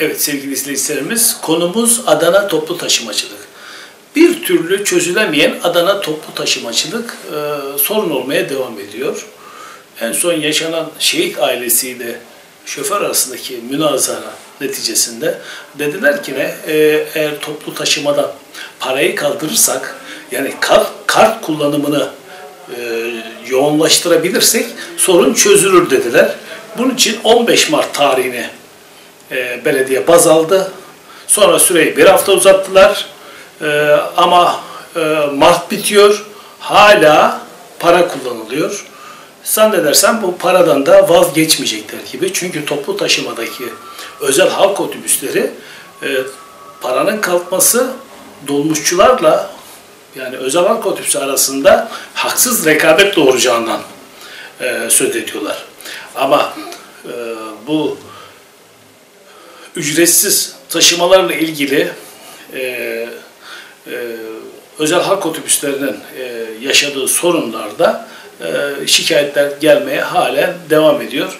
Evet sevgili izleyicilerimiz konumuz Adana toplu taşımacılık. Bir türlü çözülemeyen Adana toplu taşımacılık e, sorun olmaya devam ediyor. En son yaşanan şehit ailesiyle şoför arasındaki münazara neticesinde dediler ki ne e, eğer toplu taşımadan parayı kaldırırsak yani kart, kart kullanımını e, yoğunlaştırabilirsek sorun çözülür dediler. Bunun için 15 Mart tarihini e, belediye baz aldı. Sonra süreyi bir hafta uzattılar. E, ama e, Mart bitiyor. Hala para kullanılıyor. Zannedersem bu paradan da vazgeçmeyecekler gibi. Çünkü toplu taşımadaki özel halk otobüsleri e, paranın kalkması dolmuşçularla yani özel halk otobüsü arasında haksız rekabet doğuracağından e, söz ediyorlar. Ama e, bu ücretsiz taşımalarla ilgili e, e, özel halk otobüslerinin e, yaşadığı sorunlarda e, şikayetler gelmeye halen devam ediyor.